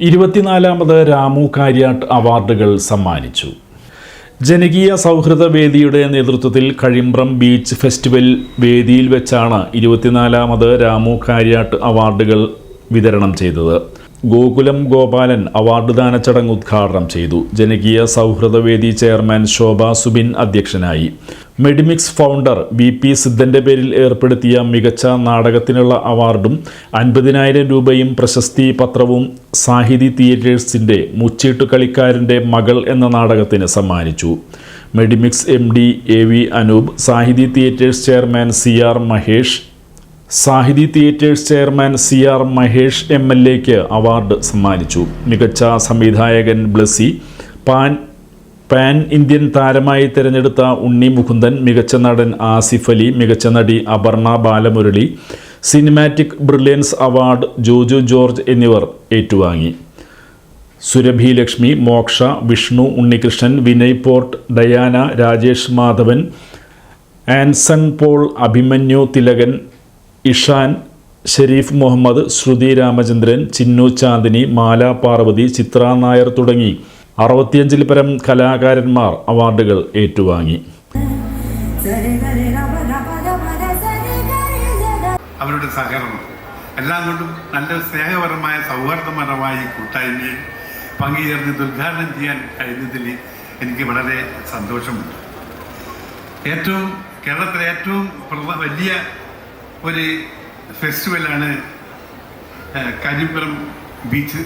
ഇരുപത്തിനാലാമത് രാമു കാര്യാട്ട് അവാർഡുകൾ സമ്മാനിച്ചു. ജനകീയ സൗഹൃദ വേദിയുടെ നേതൃത്വത്തിൽ കഴിമ്പ്രം ബീച്ച് ഫെസ്റ്റിവൽ വേദിയിൽ വെച്ചാണ് ഇരുപത്തിനാലാമത് രാമു കാര്യാട്ട് അവാർഡുകൾ വിതരണം ചെയ്തത്. ഗോകുലം ഗോപാലൻ അവാർഡ് ദാന ചടങ്ങ് ഉദ്ഘാടനം ചെയ്തു. ജനകീയ സൗഹൃദവേദി ചെയർമാൻ ശോഭ സുബിൻ അധ്യക്ഷനായി. മെഡിമിക്സ് ഫൗണ്ടർ വി പി സിദ്ധന്റെ പേരിൽ ഏർപ്പെടുത്തിയ മികച്ച നാടകത്തിനുള്ള അവാർഡും അൻപതിനായിരം രൂപയും പ്രശസ്തി പത്രവും സാഹിതി തിയേറ്റേഴ്സിന്റെ മുച്ചീട്ടു കളിക്കാരന്റെ മകൾ എന്ന നാടകത്തിന് സമ്മാനിച്ചു. Medimix M D A V Anoop Sahithi theatres chairman C R Mahesh Sahithi theatres chairman C R Mahesh M L A award സമ്മാനിച്ചു. മികച്ച സംവിധായകൻ ബ്ലസി പാൻ പാൻ ഇന്ത്യൻ താരമായി തിരഞ്ഞെടുത്ത ഉണ്ണി മുകുന്ദൻ മികച്ച നടൻ ആസിഫ് അലി മികച്ച നടി Aparna Balamurali cinematic brilliance award Joju George എന്നിവർ ഏറ്റുവാങ്ങി. Surabhi Lakshmi Moksha Vishnu Unnikrishnan Vinay Forrt Diana Rajesh Madhavan Anson Paul Abhimanyu Thilakan Ishaan Shareef Muhammad Sruthi Ramachandran Chinnu Chandini Mala Parvathy Chithra Nair തുടങ്ങി അറുപത്തിയഞ്ചിൽ പരം കലാകാരന്മാർ അവാർഡുകൾ ഏറ്റുവാങ്ങി. അവരുടെ സഹകരണം. എല്ലാം കൊണ്ടും നല്ല സ്നേഹപരമായ സൗഹാർദ്ദപരമായ കൂട്ടായ്മയിൽ പങ്കുചേർന്ന് ഉദ്ഘാടനം ചെയ്യാൻ കഴിഞ്ഞതിൽ എനിക്ക് വളരെ സന്തോഷമുണ്ട്. ഏറ്റവും കേരളത്തിലെ ഏറ്റവും വലിയ ഒരു ഫെസ്റ്റിവലാണ് Karimpuram beach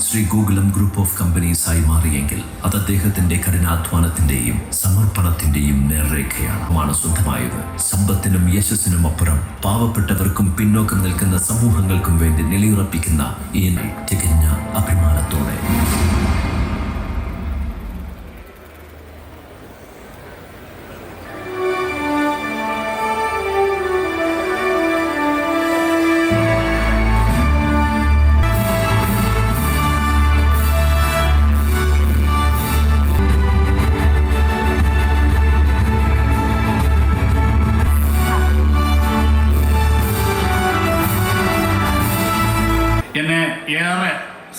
Sree Gokulam group of companies ആയി മാറിയെങ്കിൽ അത് അദ്ദേഹത്തിന്റെ കഠിനാധ്വാനത്തിന്റെയും സമർപ്പണത്തിന്റെയും നേർരേഖയാണ്. സ്വന്തമായത് സമ്പത്തിനും യശസ്സിനും അപ്പുറം പാവപ്പെട്ടവർക്കും പിന്നോക്കം നിൽക്കുന്ന സമൂഹങ്ങൾക്കും വേണ്ടി നിലയുറപ്പിക്കുന്ന ഈ തികഞ്ഞ അഭിമാനത്തോടെ.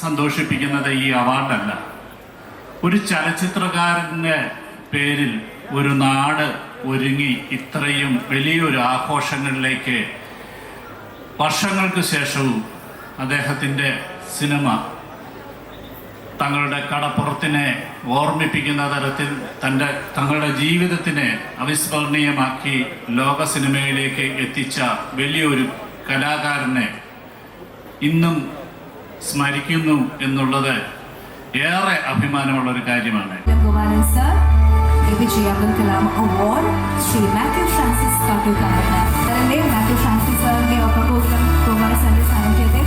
സന്തോഷിപ്പിക്കുന്നത് ഈ അവാർഡല്ല. ഒരു ചലച്ചിത്രകാരന്റെ പേരിൽ ഒരു നാട് ഒരുങ്ങി ഇത്രയും വലിയൊരു ആഘോഷങ്ങളിലേക്ക് വർഷങ്ങൾക്ക് ശേഷവും അദ്ദേഹത്തിന്റെ സിനിമ തങ്ങളുടെ കടപ്പുറത്തിനെ ഓർമ്മിപ്പിക്കുന്ന തരത്തിൽ തന്റെ തങ്ങളുടെ ജീവിതത്തിനെ അവിസ്മരണീയമാക്കി ലോക സിനിമയിലേക്ക് എത്തിച്ച വലിയൊരു കലാകാരനെ ഇന്നും സ്മരിക്കുന്നു എന്നുള്ളത് ഏറെ അഭിമാനമുള്ള ഒരു കാര്യമാണ് ശ്രീ മാത്യു ഫ്രാൻസിസ് കാട്ടൂക്കാരന് സാറിന്റെ മാത്യു ഫ്രാൻസിസ് സാറിന്റെ സാന്നിധ്യത്തിൽ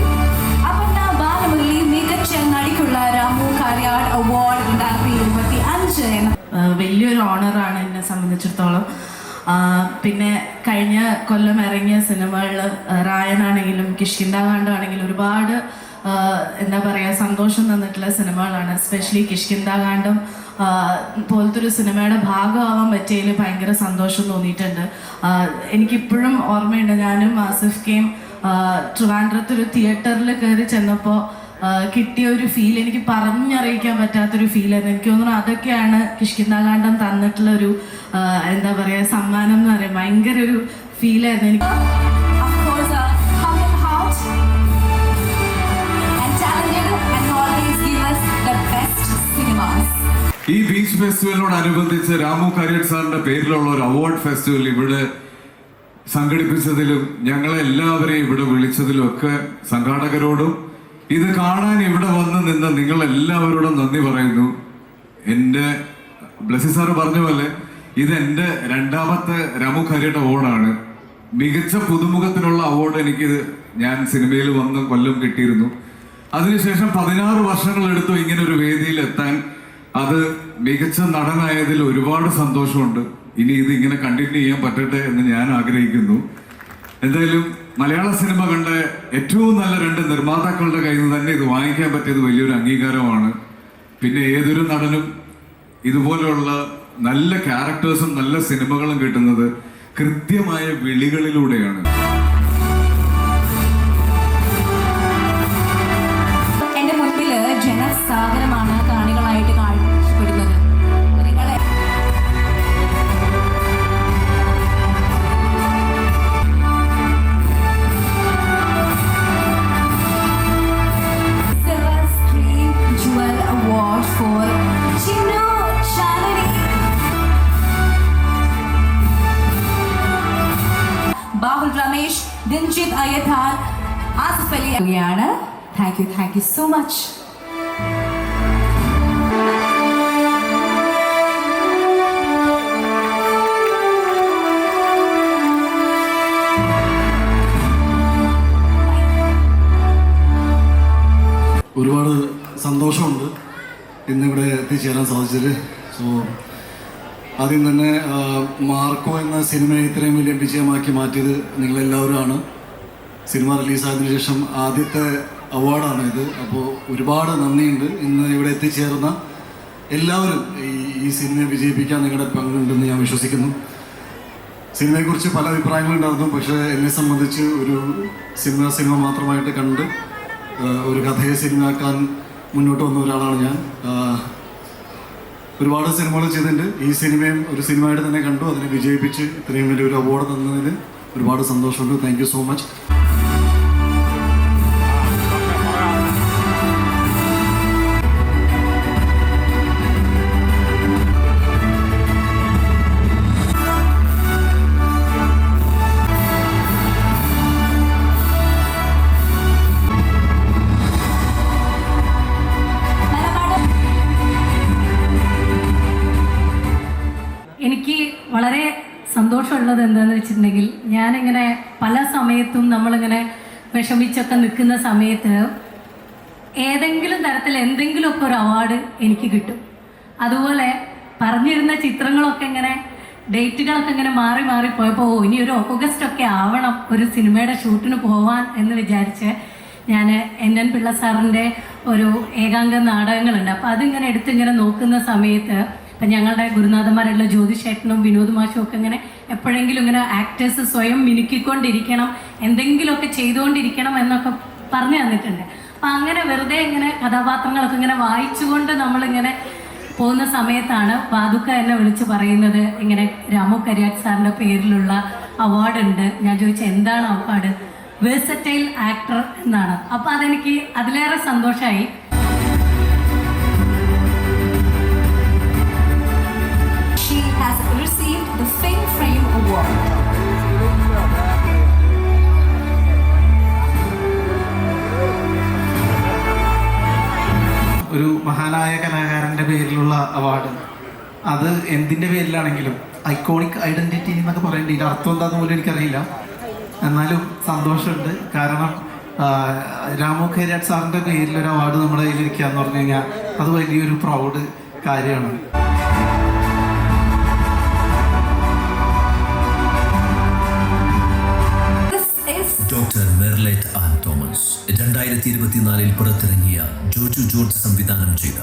ബാലമുരളി മികച്ച നടിക്കുള്ള രാമു കാര്യാട് അവാർഡ് രണ്ടായിരത്തി ഇരുപത്തി അഞ്ച് എന്ന വലിയൊരു ഓണറാണ് എന്നെ സംബന്ധിച്ചിടത്തോളം. പിന്നെ കഴിഞ്ഞ കൊല്ലം ഇറങ്ങിയ സിനിമകളിൽ റായനാണെങ്കിലും കിഷ്കിന്ദാകാണ്ടാണെങ്കിലും ഒരുപാട് എന്താ പറയുക സന്തോഷം തന്നിട്ടുള്ള സിനിമകളാണ്. എസ്പെഷ്യലി കിഷ്കിന്താകാണ്ടം ആഹ് പോലത്തെ ഒരു സിനിമയുടെ ഭാഗമാവാൻ പറ്റിയതിൽ ഭയങ്കര സന്തോഷം തോന്നിയിട്ടുണ്ട്. എനിക്കിപ്പോഴും ഓർമ്മയുണ്ട് ഞാനും ആസിഫ് കെയും ട്രിവാൻഡ്രത്ത് ഒരു തിയേറ്ററിൽ കയറി ചെന്നപ്പോൾ കിട്ടിയ ഒരു ഫീൽ എനിക്ക് പറഞ്ഞറിയിക്കാൻ പറ്റാത്തൊരു ഫീലായിരുന്നു എനിക്ക് തോന്നുന്നു അതൊക്കെയാണ് കിഷ്കിന്താകാന്ഡം തന്നിട്ടുള്ള ഒരു എന്താ പറയുക സമ്മാനം എന്ന് പറയാം ഭയങ്കര ഒരു ഫീലായിരുന്നു എനിക്ക്. ഈ ബീച്ച് ഫെസ്റ്റിവലിനോടനുബന്ധിച്ച് രാമു കരിയർ സാറിന്റെ പേരിലുള്ള ഒരു അവാർഡ് ഫെസ്റ്റിവൽ ഇവിടെ സംഘടിപ്പിച്ചതിലും ഞങ്ങളെ എല്ലാവരെയും ഇവിടെ വിളിച്ചതിലും ഒക്കെ സംഘാടകരോടും ഇത് കാണാൻ ഇവിടെ വന്ന് നിന്ന് നിങ്ങൾ എല്ലാവരോടും നന്ദി പറയുന്നു. എന്റെ ബ്ലസി സാറ് പറഞ്ഞ പോലെ ഇത് എന്റെ രണ്ടാമത്തെ രാമു കാര്യട്ട് അവാർഡാണ് മികച്ച പുതുമുഖത്തിനുള്ള അവാർഡ് എനിക്ക് ഞാൻ സിനിമയിൽ വന്ന് കൊല്ലം കിട്ടിയിരുന്നു. അതിനുശേഷം പതിനാറ് വർഷങ്ങളെടുത്തു ഇങ്ങനെ ഒരു വേദിയിൽ എത്താൻ അത് മികച്ച നടനായതിൽ ഒരുപാട് സന്തോഷമുണ്ട്. ഇനി ഇത് ഇങ്ങനെ കണ്ടിന്യൂ ചെയ്യാൻ പറ്റട്ടെ എന്ന് ഞാൻ ആഗ്രഹിക്കുന്നു. എന്തായാലും മലയാള സിനിമ കണ്ട ഏറ്റവും നല്ല രണ്ട് നിർമ്മാതാക്കളുടെ കയ്യിൽ നിന്ന് തന്നെ ഇത് വാങ്ങിക്കാൻ പറ്റിയത് വലിയൊരു അംഗീകാരമാണ്. പിന്നെ ഏതൊരു നടനും ഇതുപോലെയുള്ള നല്ല ക്യാരക്ടേഴ്സും നല്ല സിനിമകളും കിട്ടുന്നത് കൃത്യമായ വിളികളിലൂടെയാണ്. Satheesh Dinjith Ayyathan Asif അലിയാണ് thank you thank you so much ഒരുപാട് സന്തോഷമുണ്ട് ഇന്നിവിടെ എത്തിച്ചേരാൻ സാധിച്ചത് സോ ആദ്യം തന്നെ മാർക്കോ എന്ന സിനിമയെ ഇത്രയും വലിയ വിജയമാക്കി മാറ്റിയത് നിങ്ങളെല്ലാവരുമാണ്. സിനിമ റിലീസായതിനു ശേഷം ആദ്യത്തെ അവാർഡാണ് ഇത്. അപ്പോൾ ഒരുപാട് നന്ദിയുണ്ട്. ഇന്ന് ഇവിടെ എത്തിച്ചേർന്ന എല്ലാവരും ഈ ഈ സിനിമയെ വിജയിപ്പിക്കാൻ നിങ്ങളുടെ പങ്കുണ്ടെന്ന് ഞാൻ വിശ്വസിക്കുന്നു. സിനിമയെക്കുറിച്ച് പല അഭിപ്രായങ്ങളുണ്ടായിരുന്നു. പക്ഷേ എന്നെ സംബന്ധിച്ച് ഒരു സിനിമ സിനിമ മാത്രമായിട്ട് കണ്ട് ഒരു കഥയെ സിനിമയാക്കാൻ മുന്നോട്ട് വന്ന ഒരാളാണ് ഞാൻ. ഒരുപാട് സിനിമകൾ ചെയ്തിട്ടുണ്ട്. ഈ സിനിമയും ഒരു സിനിമയായിട്ട് തന്നെ കണ്ടു. അതിനെ വിജയിപ്പിച്ച് ഇത്രയും വലിയൊരു അവാർഡ് തന്നതിന് ഒരുപാട് സന്തോഷമുണ്ട്. താങ്ക് സോ മച്ച് വളരെ സന്തോഷമുള്ളത് എന്താണെന്ന് വെച്ചിട്ടുണ്ടെങ്കിൽ ഞാനിങ്ങനെ പല സമയത്തും നമ്മളിങ്ങനെ വിഷമിച്ചൊക്കെ നിൽക്കുന്ന സമയത്ത് ഏതെങ്കിലും തരത്തിൽ എന്തെങ്കിലുമൊക്കെ ഒരു അവാർഡ് എനിക്ക് കിട്ടും. അതുപോലെ പറഞ്ഞിരുന്ന ചിത്രങ്ങളൊക്കെ ഇങ്ങനെ ഡേറ്റുകളൊക്കെ ഇങ്ങനെ മാറി മാറി പോയപ്പോൾ ഇനി ഒരു ഓഗസ്റ്റ് ഒക്കെ ആവണം ഒരു സിനിമയുടെ ഷൂട്ടിന് പോവാൻ എന്ന് വിചാരിച്ച് ഞാൻ എൻ എൻ പിള്ള സാറിന്റെ ഒരു ഏകാംഗ നാടകങ്ങളുണ്ട്. അപ്പോൾ അതിങ്ങനെ എടുത്തിങ്ങനെ നോക്കുന്ന സമയത്ത് ഇപ്പം ഞങ്ങളുടെ ഗുരുനാഥന്മാരുള്ള ജ്യോതിഷേട്ടനും വിനോദ് മാഷും ഒക്കെ ഇങ്ങനെ എപ്പോഴെങ്കിലും ഇങ്ങനെ ആക്ടേഴ്സ് സ്വയം മിനുക്കിക്കൊണ്ടിരിക്കണം എന്തെങ്കിലുമൊക്കെ ചെയ്തുകൊണ്ടിരിക്കണം എന്നൊക്കെ പറഞ്ഞു തന്നിട്ടുണ്ട്. അപ്പം അങ്ങനെ വെറുതെ ഇങ്ങനെ കഥാപാത്രങ്ങളൊക്കെ ഇങ്ങനെ വായിച്ചുകൊണ്ട് നമ്മളിങ്ങനെ പോകുന്ന സമയത്താണ് പാതുക്ക എന്നെ വിളിച്ച് പറയുന്നത്. ഇങ്ങനെ രാമു കരിയാട്ട് സാറിന്റെ പേരിലുള്ള അവാർഡ് ഉണ്ട്. ഞാൻ ചോദിച്ച എന്താണ് അവാർഡ് വേഴ്സറ്റൈൽ ആക്ടർ എന്നാണ്. അപ്പോൾ അതെനിക്ക് അതിലേറെ സന്തോഷമായി the Film Frame Award. ഒരു മഹാനായ കലാകാരന്റെ പേരിലുള്ള അവാർഡ്. അത് എന്തിന്റെ പേരിലാണെങ്കിലും ഐക്കോണിക് ഐഡന്റിറ്റി എന്നൊക്കെ പറയേണ്ടി. ഇതിന്റെ അർത്ഥം എന്താണെന്ന് പോലും എനിക്കറിയില്ല. എന്നാലും സന്തോഷമുണ്ട്. കാരണം രാമു സാറിന്റെ പേരിൽ ഒരു അവാർഡ് നമ്മുടെ കയ്യിലിരിക്കുക എന്ന് പറഞ്ഞു കഴിഞ്ഞാൽ അത് വലിയൊരു പ്രൗഡ് കാര്യമാണ്. Doctor and Ann Thomas. രണ്ടായിരത്തി ഇരുപത്തിനാലിൽ പുറത്തിറങ്ങിയ ജോജു ജോർജ് സംവിധാനം ചെയ്ത